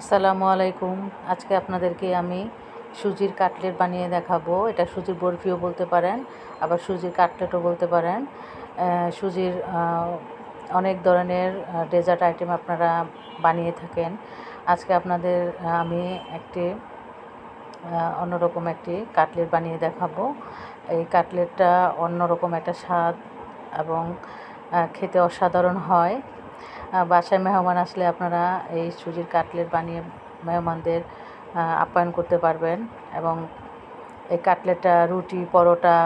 আসসালামু আলাইকুম। আজকে আপনাদেরকে আমি সুজির কাটলেট বানিয়ে দেখাবো। এটা সুজির বরফিও বলতে পারেন, আবার সুজির কাটলেটও বলতে পারেন। সুজির অনেক ধরনের ডেজার্ট আইটেম আপনারা বানিয়ে থাকেন। আজকে আপনাদের আমি একটি অন্যরকম একটি কাটলেট বানিয়ে দেখাবো। এই কাটলেটটা অন্যরকম একটা স্বাদ এবং খেতে অসাধারণ হয়। বাসায় মেহমান আসলে আপনারা এই সুজির কাটলেট বানিয়ে মেহমানদের আপ্যায়ন করতে পারবেন এবং এই কাটলেটটা, রুটি, পরোটা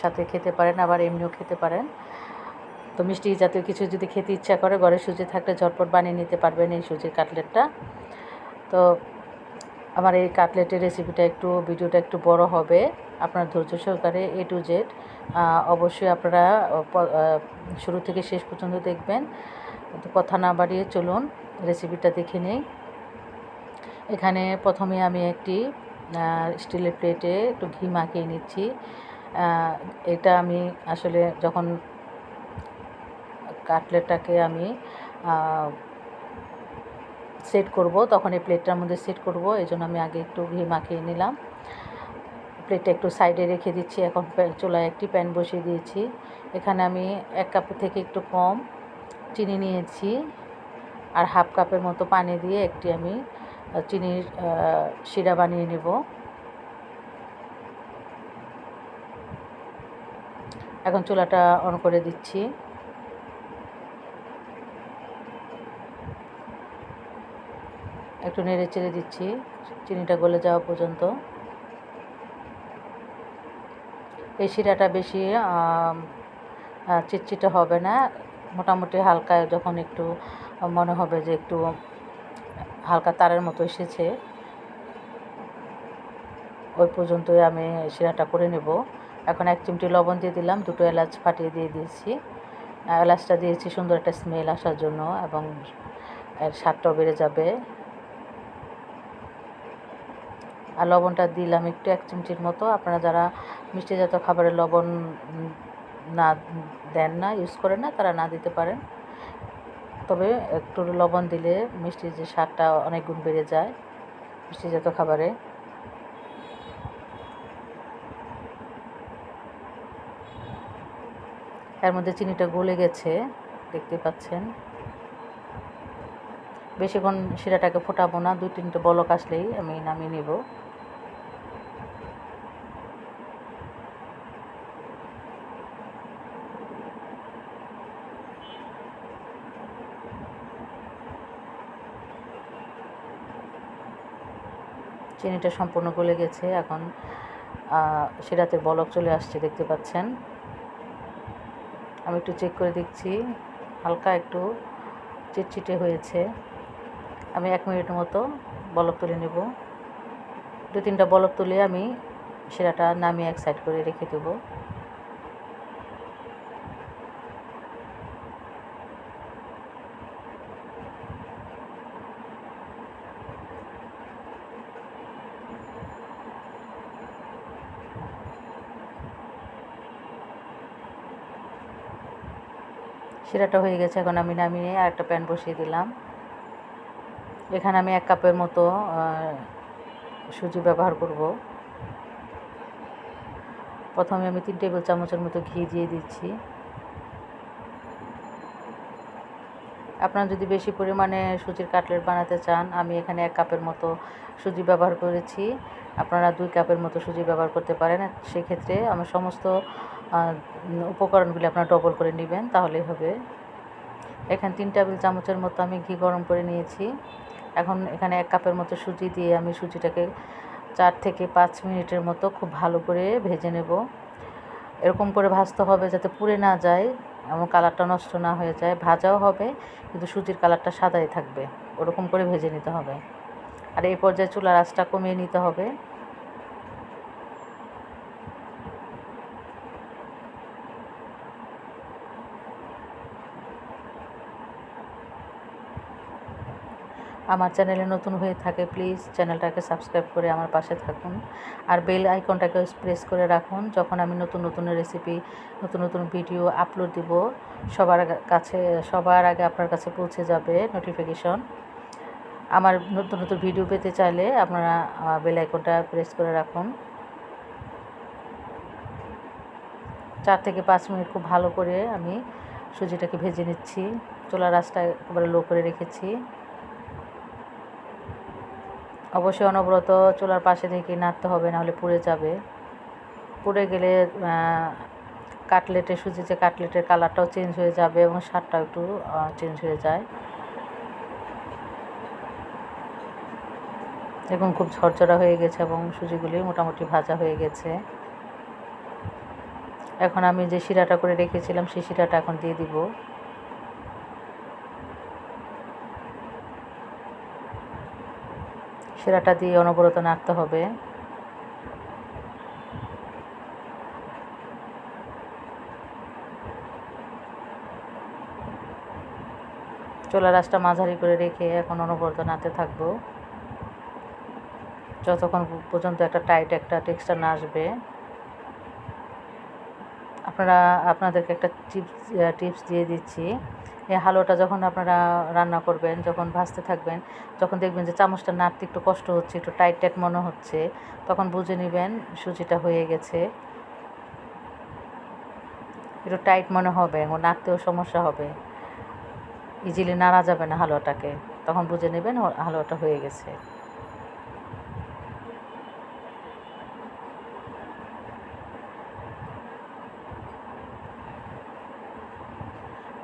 সাথে খেতে পারেন, আবার এমনিও খেতে পারেন। তো মিষ্টি জাতীয় কিছু যদি খেতে ইচ্ছা করে, ঘরে সুজি থাকলে ঝটপট বানিয়ে নিতে পারবেন এই সুজির কাটলেটটা। তো আমার এই কাটলেটের রেসিপিটা একটু ভিডিওটা একটু বড় হবে। আপনার ধৈর্য সহকারে এ টু জেড অবশ্যই আপনারা শুরু থেকে শেষ পর্যন্ত দেখবেন। তো কথা না বাড়িয়ে চলুন রেসিপিটা দেখে নিই। এখানে প্রথমে আমি একটি স্টিলের প্লেটে একটু ঘি মাখিয়ে নিচ্ছি। এটা আমি আসলে যখন কাটলেটটাকে আমি সেট করব, তখন এই প্লেটটার মধ্যে সেট করব, এই জন্য আমি আগে একটু ঘি মাখিয়ে নিলাম। প্লেটটা একটু সাইডে রেখে দিচ্ছি, এখন চুলায় একটি প্যান বসিয়ে দিয়েছি। এখানে আমি এক কাপের থেকে একটু কম চিনি নিয়েছি আর হাফ কাপের মতো পানি দিয়ে একটি আমি চিনির শিরা বানিয়ে নেব। এখন চুলাটা অন করে দিচ্ছি। একটু নেড়ে চেড়ে দিচ্ছি, চিনিটা গলে যাওয়া পর্যন্ত। এই শিরাটা বেশি চিটচিটে হবে না, মোটামুটি হালকা যখন একটু, মনে হবে যে একটু হালকা তারের মতো এসেছে, ওই পর্যন্তই আমি শিরাটা করে নেব। এখন এক চিমটি লবণ দিয়ে দিলাম, দুটো এলাচ ফাটিয়ে দিয়ে দিয়েছি। এলাচটা দিয়েছি, সুন্দর একটা স্মেল আসার জন্য এবং এর স্বাদটাও বেড়ে যাবে। আর লবণটা দিলাম একটু এক চিমটির মতো। আপনারা যারা মিষ্টি জাতীয় খাবারে লবণ না দেন না ইউজ করেন না, তারা না দিতে পারেন। তবে একটু লবণ দিলে মিষ্টির যে স্বাদটা অনেক গুণ বেড়ে যায় মিষ্টি জাতীয় খাবারে। এর মধ্যে চিনিটা গলে গেছে, দেখতে পাচ্ছেন। বেশিক্ষণ শিরাটাকে ফোটাবো না, দুই তিনটে বলক আসলেই আমি নামিয়ে নেব। চিনিটা সম্পূর্ণ গলে গেছে। এখন সেটাতে বলক চলে আসছে, দেখতে পাচ্ছেন। আমি একটু চেক করে দেখছি। হালকা একটু চিটচিটে হয়েছে। আমি এক মিনিট মতো বলক তুলে নেব। দু তিনটা বলক তুলে আমি সেরাটা নামিয়ে এক সাইড করে রেখে দেবো। শিরাটা হয়ে গেছে, এখন আমি নামিয়ে আর একটা প্যান বসিয়ে দিলাম। এখানে আমি এক কাপের মতো সুজি ব্যবহার করব। প্রথমে আমি তিন টেবিল চামচের মতো ঘি দিয়ে দিচ্ছি। আপনারা যদি বেশি পরিমাণে সুজির কাটলেট বানাতে চান, আমি এখানে এক কাপের মতো সুজি ব্যবহার করেছি। আপনারা দুই কাপের মতো সুজি ব্যবহার করতে পারেন। সেক্ষেত্রে আমার সমস্ত উপকরণগুলি আপনারা ডবল করে নেবেন, তাহলেই হবে। এখানে তিন টেবিল চামচের মতো আমি ঘি গরম করে নিয়েছি। এখন এখানে এক কাপের মতো সুজি দিয়ে আমি সুজিটাকে চার থেকে পাঁচ মিনিটের মতো খুব ভালো করে ভেজে নেব। এরকম করে ভাজতে হবে যাতে পুড়ে না যায় এবং কালারটা নষ্ট না হয়ে যায়। ভাজাও হবে, কিন্তু সুজির কালারটা সাদাই থাকবে। ওরকম করে ভেজে নিতে হবে। আর এই পর্যায়ে চুলার আঁচটা কমিয়ে নিতে হবে। আমার চ্যানেলে নতুন হয়ে থাকে প্লিজ চ্যানেলটাকে সাবস্ক্রাইব করে আমার পাশে থাকুন। আর বেল আইকনটাকে প্রেস করে রাখুন। যখন আমি নতুন নতুন রেসিপি নতুন নতুন ভিডিও আপলোড দিব, সবার কাছে, সবার আগে আপনার কাছে পৌঁছে যাবে নোটিফিকেশন আমার নতুন নতুন ভিডিও পেতে চাইলে আপনারা বেল আইকনটা প্রেস করে রাখুন। চার থেকে পাঁচ মিনিট খুব ভালো করে আমি সুজিটাকে ভেজে নিচ্ছি। চোলা রাসটা একেবারে লো করে রেখেছি। অবশ্যই অনবরত চুলার পাশে থেকে নাড়তে হবে নাহলে পুড়ে যাবে। পুড়ে গেলে কাটলেটের সুজি যে কাটলেটের কালারটাও চেঞ্জ হয়ে যাবে এবং স্বাদটাও একটু চেঞ্জ হয়ে যায়। দেখুন খুব ঝরঝরা হয়ে গেছে এবং সুজিগুলি মোটামুটি ভাজা হয়ে গেছে। এখন আমি যে শিরাটা করে রেখেছিলাম, সেই শিরাটা এখন দিয়ে দিব। শিরাটা দিয়ে অনবরত নাড়তে হবে। চোলা রাসটা মাঝারি করে রেখে এখন অনবরত নাড়তে থাকব। যতক্ষণ পর্যন্ত একটা টাইট একটা টেক্সচার না আসবে। আপনারা, আপনাদেরকে একটা টিপস টিপস দিয়ে দিচ্ছি। এই হালুয়াটা যখন আপনারা রান্না করবেন, যখন ভাজতে থাকবেন, যখন দেখবেন যে চামচটা নাড়তে একটু কষ্ট হচ্ছে, একটু টাইট টাইট মনে হচ্ছে, তখন বুঝে নেবেন সুজিটা হয়ে গেছে। একটু টাইট মনে হবে এবং নাড়তেও সমস্যা হবে। ইজিলি নাড়া যাবে না হালুয়াটাকে। তখন বুঝে নেবেন হালুয়াটা হয়ে গেছে।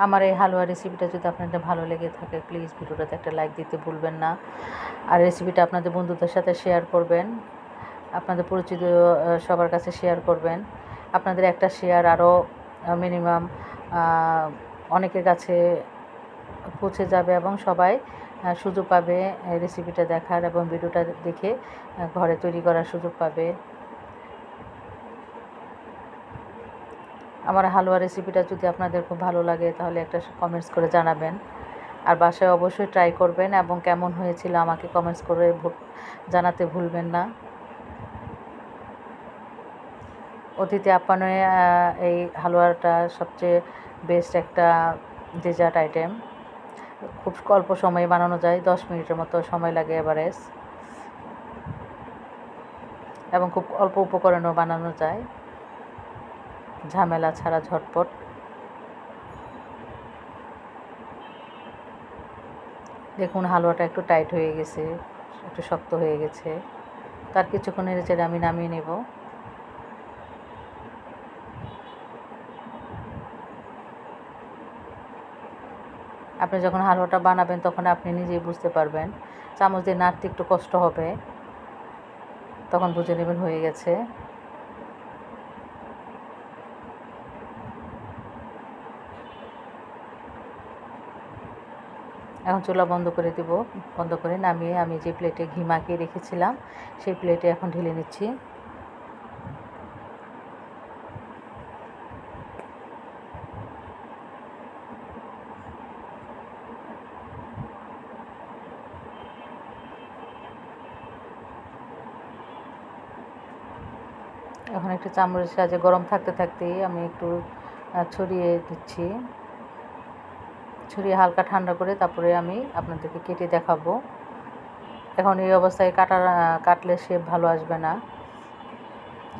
আমার এই হালুয়া রেসিপিটা যদি আপনাদের ভালো লেগে থাকে প্লিজ ভিডিওটাতে একটা লাইক দিতে ভুলবেন না। আর রেসিপিটা আপনাদের বন্ধুদের সাথে শেয়ার করবেন। আপনাদের পরিচিত সবার কাছে শেয়ার করবেন। আপনাদের একটা শেয়ার আরও মিনিমাম অনেকের কাছে পৌঁছে যাবে এবং সবাই সুযোগ পাবে রেসিপিটা দেখার এবং ভিডিওটা দেখে ঘরে তৈরি করার সুযোগ পাবে। আমার হালুয়া রেসিপিটা যদি আপনাদের খুব ভালো লাগে, তাহলে একটা কমেন্টস করে জানাবেন। আর বাসায় অবশ্যই ট্রাই করবেন এবং কেমন হয়েছিল আমাকে কমেন্টস করে জানাতে ভুলবেন না। অতিথি আপ্যায়নে এই হালুয়াটা সবচেয়ে বেস্ট একটা ডেজার্ট আইটেম খুব অল্প সময়ে বানানো যায়, দশ মিনিটের মতো সময় লাগে এভারেজ এবং খুব অল্প উপকরণও বানানো যায়। ঝামেলা ছাড়া ঝটপট। দেখুন, হালুয়াটা একটু টাইট হয়ে গেছে, একটু শক্ত হয়ে গেছে। তার কিছুক্ষণের যে আমি নামিয়ে নেব। আপনি যখন হালুয়াটা বানাবেন, তখন আপনি নিজেই বুঝতে পারবেন, চামচ দিয়ে নাড়তে একটু কষ্ট হবে। তখন বুঝে নেবেন হয়ে গেছে। এখন চুলা বন্ধ করে দেব। বন্ধ করে নামিয়ে আমি যে প্লেটে ঘি মাখিয়ে রেখেছিলাম, সেই প্লেটে এখন ঢেলে নিচ্ছি। এখন একটু চামড়ের সাহায্যে গরম থাকতে থাকতেই আমি একটু ছড়িয়ে দিচ্ছি। ছড়িয়ে হালকা ঠান্ডা করে তারপরে আমি আপনাদেরকে কেটে দেখাবো। এখন এই অবস্থায় কাটা কাটলে শেপ ভালো আসবে না।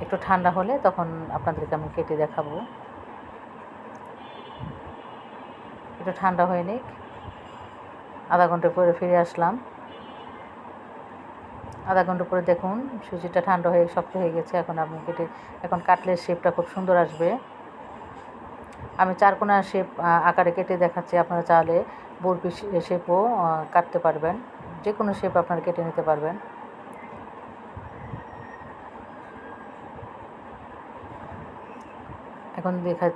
একটু ঠান্ডা হলে তখন আপনাদেরকে আমি কেটে দেখাবো। একটু ঠান্ডা হয়ে নিক। আধা ঘণ্টা পরে ফিরে আসলাম। আধা ঘণ্টা পরে দেখুন সুজিটা ঠান্ডা হয়ে শক্ত হয়ে গেছে। এখন আপনি কেটে, এখন কাটলের শেপটা খুব সুন্দর আসবে। আমি চারকোনা শেপ আকারে কেটে দেখাচ্ছি। আপনারা চাইলে বরফি শেপও কাটতে পারবেন। যে কোনো শেপ আপনারা কেটে নিতে পারবেন। এখন দেখা,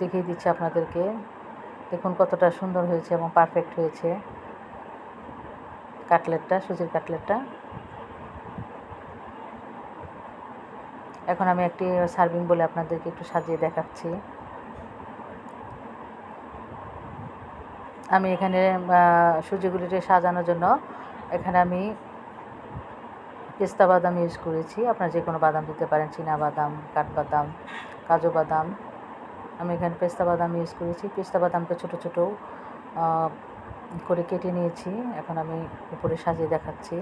দেখিয়ে দিচ্ছি আপনাদেরকে। দেখুন কতটা সুন্দর হয়েছে এবং পারফেক্ট হয়েছে। কাটলেটটা, সুজির কাটলেটটা। এখন আমি একটি সার্ভিং বলে আপনাদেরকে একটু সাজিয়ে দেখাচ্ছি। আমি এখানে সুজিগুলিকে সাজানোর জন্য এখানে আমি পেস্তা বাদাম ইউজ করেছি। আপনারা যে কোনো বাদাম দিতে পারেন, চীনা বাদাম, কাঠবাদাম, কাজু বাদাম। আমি এখানে পেস্তা বাদাম ইউজ করেছি। পেস্তা বাদামকে ছোটো ছোটো করে কেটে নিয়েছি। এখন আমি উপরে সাজিয়ে দেখাচ্ছি।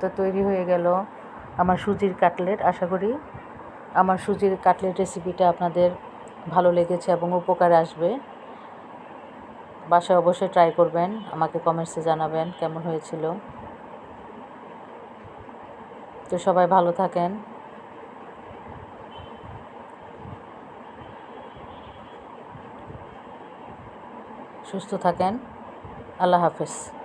তো তৈরি হয়ে গেল আমার সুজির কাটলেট। আশা করি আমার সুজির কাটলেট রেসিপিটা আপনাদের ভালো লেগেছে এবং উপকারে আসবে। বাসায় অবশ্যই ট্রাই করবেন, আমাকে কমেন্টসে জানাবেন কেমন হয়েছিল। তো সবাই ভালো থাকেন। সুস্থ থাকেন। আল্লাহ হাফেজ।